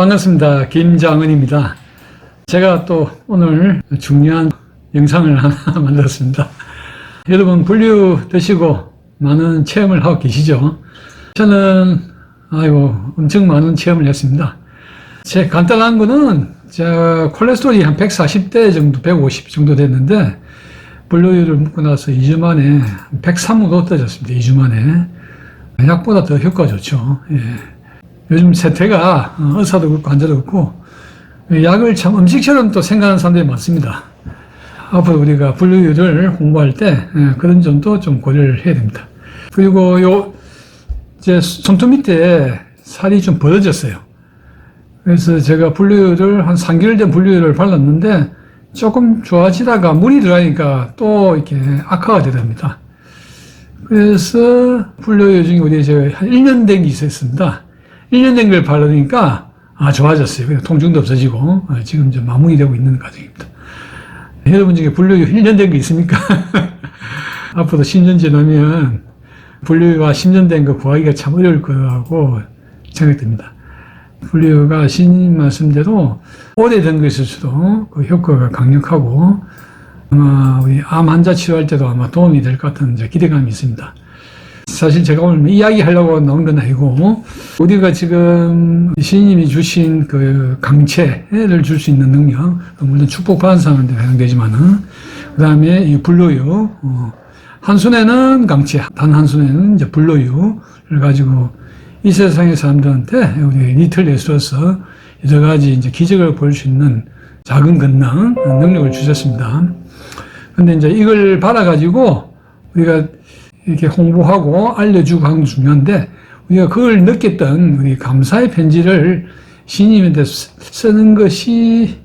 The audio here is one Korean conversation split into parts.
반갑습니다. 김장은입니다. 제가 또 오늘 중요한 영상을 하나 만들었습니다. 여러분 분류 드시고 많은 체험을 하고 계시죠? 저는 아이고 엄청 많은 체험을 했습니다. 제 간단한 거는 제 콜레스테롤이 한 140대 정도, 150 정도 됐는데 분류율을 묶고 나서 2주 만에 103으로 떨어졌습니다. 2주 만에. 약보다 더 효과 좋죠. 예. 요즘 세태가 어, 의사도 그렇고 환자도 그렇고 약을 참 음식처럼 또 생각하는 사람들이 많습니다. 앞으로 우리가 분류율을 공부할 때 예, 그런 점도 좀 고려를 해야 됩니다. 그리고 요 이제 손톱 밑에 살이 좀 벌어졌어요. 그래서 제가 분류율을 한 3개월 된 분류율을 발랐는데 조금 좋아지다가 물이 들어가니까 또 이렇게 악화가 되답니다. 그래서 분류율 중에 우리 제가 한 1년 된 게 있었습니다. 1년 된 걸 바르니까 아 좋아졌어요. 통증도 없어지고 어, 지금 이제 마무리 되고 있는 과정입니다. 여러분 중에 분류율 1년 된 게 있습니까? 앞으로 10년 지나면 분류와 10년 된 거 구하기가 참 어려울 거라고 생각됩니다. 분류가 신님 말씀대로 오래된 것일수록 그 효과가 강력하고 아마 우리 암 환자 치료할 때도 아마 도움이 될 것 같은 기대감이 있습니다. 사실 제가 오늘 이야기 하려고 나온 건 아니고 우리가 지금 신님이 주신 그 강체를 줄 수 있는 능력 물론 축복받은 사람한테 해당되지만은 그 다음에 이 불로유 어, 한 손에는 강체 단 한 손에는 이제 불로유를 가지고 이 세상의 사람들한테 우리 리틀 예수로서 여러 가지 이제 기적을 볼 수 있는 작은 건능 능력을 주셨습니다. 근데 이제 이걸 받아가지고 우리가 이렇게 홍보하고 알려주고 하는 게 중요한데 우리가 그걸 느꼈던 우리 감사의 편지를 신임한테 쓰는 것이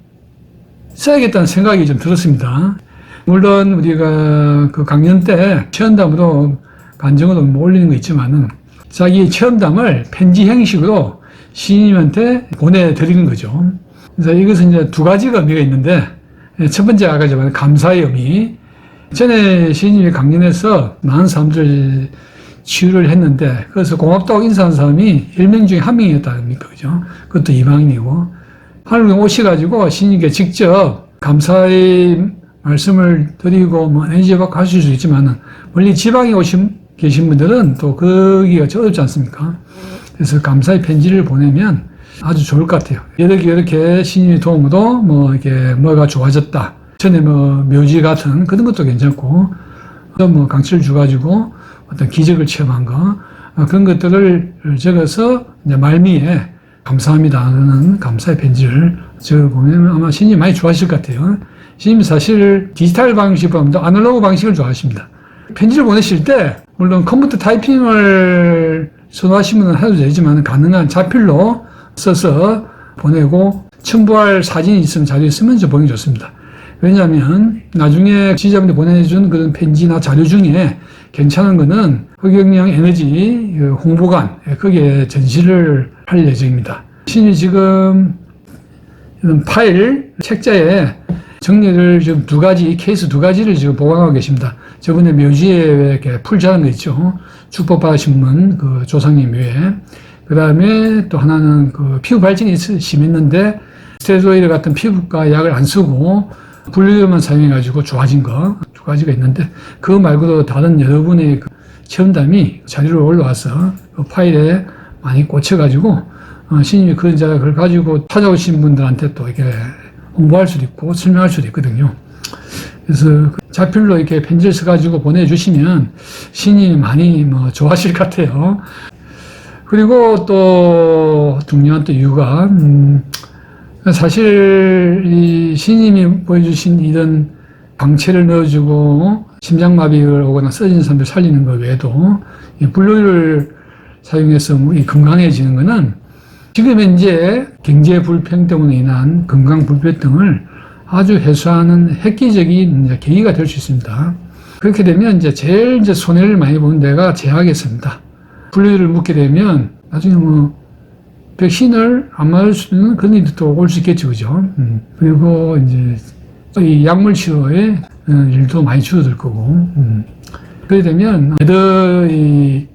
써야겠다는 생각이 좀 들었습니다. 물론 우리가 그 강연 때 체험담으로 간증으로 뭐 올리는 거 있지만은 자기 체험담을 편지 형식으로 시인님한테 보내드리는 거죠. 그래서 이것은 이제 두 가지가 의미가 있는데 첫 번째 아까 말한 감사의 의미. 전에 시인님이 강연에서 많은 사람들 치유를 했는데 그래서 고맙다고 인사한 사람이 10명 중에 한 명이었다 아닙니까? 그죠? 그것도 이방인이고 하늘에 오셔가지고 시인님께 직접 감사의 말씀을 드리고 뭐 에너지 받고 하실 수 있지만은 멀리 지방에 오신 계신 분들은 또 거기가 어렵지 않습니까? 그래서 감사의 편지를 보내면 아주 좋을 것 같아요. 이렇게 이렇게 신인의 도움으로 뭐 이렇게 뭐가 좋아졌다. 전에 뭐 묘지 같은 그런 것도 괜찮고 또뭐 강치를 주가지고 어떤 기적을 체험한 거 어, 그런 것들을 적어서 이제 말미에 감사합니다는 감사의 편지를 적어보면 아마 신이 많이 좋아하실 것 같아요. 신님 사실 디지털 방식보다 아날로그 방식을 좋아하십니다. 편지를 보내실 때 물론 컴퓨터 타이핑을 선호하시면 해도 되지만 가능한 자필로 써서 보내고 첨부할 사진이 있으면 자료 있으면 좀 보기 좋습니다. 왜냐하면 나중에 지자분들 보내준 그런 편지나 자료 중에 괜찮은 거는 흑역량 에너지 그 홍보관 거기에 전시를 할 예정입니다. 신이 지금 이런 파일 책자에 정리를 지금 두 가지 케이스 두 가지를 지금 보관하고 계십니다. 저번에 묘지에 이렇게 풀 자른 거 있죠. 축복받으신 분, 그 조상님 묘에. 그 다음에 또 하나는 그 피부 발진이 심했는데 스테로이드 같은 피부과 약을 안 쓰고 분류만 사용해가지고 좋아진 거 두 가지가 있는데 그거 말고도 다른 여러분의 그 체험담이 자료로 올라와서 그 파일에 많이 꽂혀가지고 어, 신임이 그런 자가 그걸 가지고 찾아오신 분들한테 또 이렇게 홍보할 수도 있고 설명할 수도 있거든요. 그래서 그 자필로 이렇게 편지를 써가지고 보내주시면 신이 많이 뭐 좋아하실 것 같아요. 그리고 또 중요한 또 이유가 음, 사실 이 신님이 보여주신 이런 방체를 넣어주고 심장마비를 오거나 쓰러진 사람들 살리는 것 외에도 이 분류를 사용해서 이 건강해지는 것은 지금 현재 경제 불평등으로 인한 건강 불평등을 아주 해소하는 획기적인 계기가 될 수 있습니다. 그렇게 되면 이제 제일 이제 손해를 많이 보는 데가 제약겠습니다. 분류를 묻게 되면 나중에 뭐 백신을 안 맞을 수 있는 그런 일도 또올수 있겠죠, 그죠? 음. 그리고 이제 이 약물 치료의 어, 일도 많이 줄어들 거고, 음. 그렇게 되면 애들 이,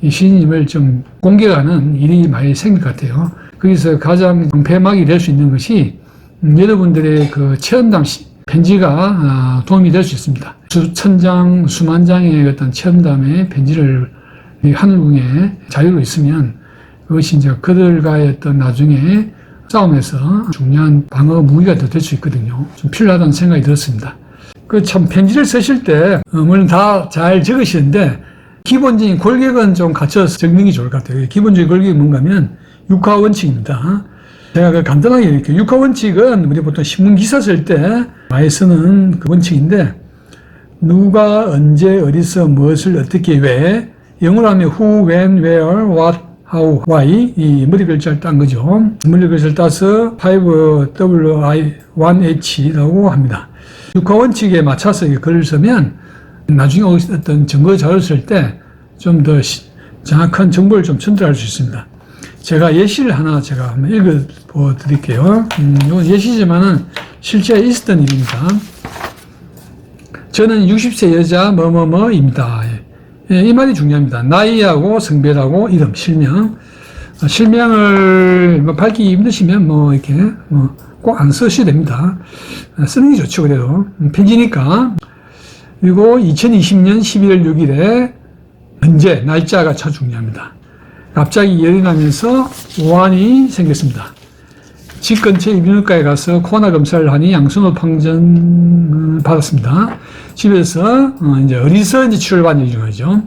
이 신임을 좀 공개하는 일이 많이 생길 것 같아요. 거기서 가장 폐막이 될 수 있는 것이 음, 여러분들의 그 체험담 시- 편지가 아, 도움이 될 수 있습니다. 수천 장, 수만 장의 어떤 체험담의 편지를 이 하늘궁에 자유로 있으면 그것이 이제 그들과의 어떤 나중에 싸움에서 중요한 방어 무기가 될 수 있거든요. 좀 필요하다는 생각이 들었습니다. 그 참 편지를 쓰실 때 어, 물론 다 잘 적으시는데 기본적인 골격은 좀 갖춰서 적는 게 좋을 것 같아요. 기본적인 골격이 뭔가면 육하 원칙입니다. 제가 그 간단하게 이렇게 육하 원칙은 우리 보통 신문 기사 쓸 때 많이 쓰는 그 원칙인데 누가 언제 어디서 무엇을 어떻게 왜 영어로 하면 who, when, where, what, how, why 이 머리 글자를 딴 거죠. 머리 글자를 따서 5WI 1H라고 합니다. 육하 원칙에 맞춰서 이 글을 쓰면 나중에 어떤 증거 자료를 쓸 때 좀 더 정확한 정보를 좀 전달할 수 있습니다. 제가 예시를 하나 제가 한번 읽어 드릴게요. 음, 이건 예시지만은 실제 있었던 일입니다. 저는 60세 여자 뭐뭐뭐입니다. 예, 이 말이 중요합니다. 나이하고 성별하고 이름, 실명. 어, 실명을 뭐 밝히기 힘드시면 뭐 이렇게 뭐 꼭 안 쓰셔도 됩니다. 어, 쓰는 게 좋죠, 그래도. 음, 편지니까. 그리고 2020년 12월 6일에 언제, 날짜가 참 중요합니다. 갑자기 열이 나면서 오한이 생겼습니다. 집 근처 이비인후과에 가서 코로나 검사를 하니 양순호 방전을 받았습니다. 집에서 어, 이제 어디서 이제 치료를 받는지 중요하죠.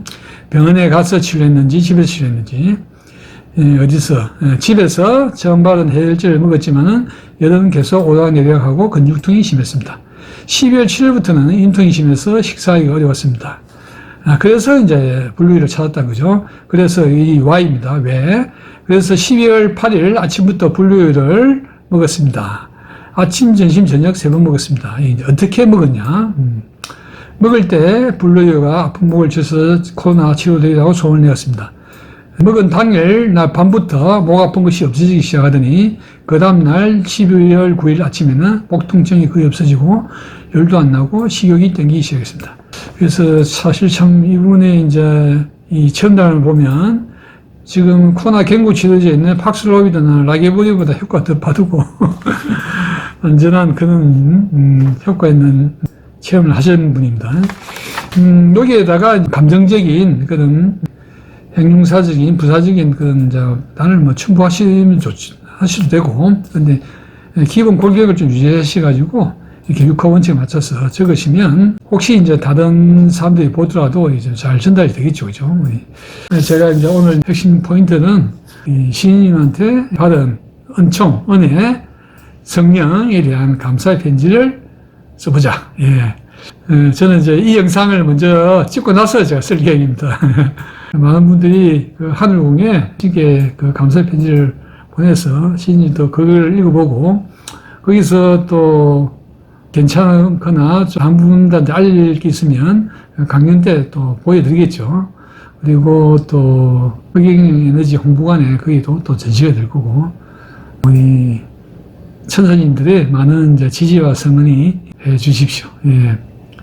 병원에 가서 치료했는지 집에서 치료했는지 예, 어디서 예, 집에서 처음 받은 해열제를 먹었지만은 열은 계속 오락내락하고 근육통이 심했습니다. 12월 7일부터는 인통이 심해서 식사하기가 어려웠습니다. 아, 그래서 이제 분류를 찾았다는 거죠. 그래서 이 Y입니다. 왜? 그래서 12월 8일 아침부터 분류를 먹었습니다. 아침, 점심, 저녁 세 번 먹었습니다. 어떻게 먹었냐? 음. 먹을 때 분류가 아픈 목을 쳐서 코로나 치료되라고 소문을 내었습니다. 먹은 당일 날 밤부터 목 아픈 것이 없어지기 시작하더니 그 다음날 12월 9일 아침에는 목 통증이 거의 없어지고 열도 안 나고 식욕이 땡기기 시작했습니다. 그래서 사실 참 이분의 이제 이 첨단을 보면 지금 코로나 경구 치료제에 있는 팍슬로비드나 라게보리보다 효과 더 바르고 안전한 그런 음, 효과 있는 체험을 하신 분입니다. 음, 여기에다가 감정적인 그런 행동사적인 부사적인 그런 저 단을 뭐 첨부하시면 좋지 하셔도 되고 근데 기본 골격을 좀 유지하셔가지고 이렇게 육하 원칙에 맞춰서 적으시면 혹시 이제 다른 사람들이 보더라도 이제 잘 전달이 되겠죠, 그죠? 예. 제가 이제 오늘 핵심 포인트는 이 시인님한테 받은 은총, 은혜, 성령에 대한 감사의 편지를 써보자. 예. 어, 저는 이제 이 영상을 먼저 찍고 나서 제가 쓸 계획입니다. 많은 분들이 그 하늘궁에 이게 그 감사의 편지를 보내서 시인님도 그걸 읽어보고 거기서 또 괜찮거나 좀한 분들한테 알릴 게 있으면 강연 때 또 보여드리겠죠. 그리고 또 흑경 에너지 홍보관에 거기도 또 전시가 될 거고 우리 천사님들의 많은 지지와 성원이 해 주십시오. 예,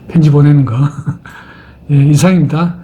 편지 보내는 거. 예, 이상입니다.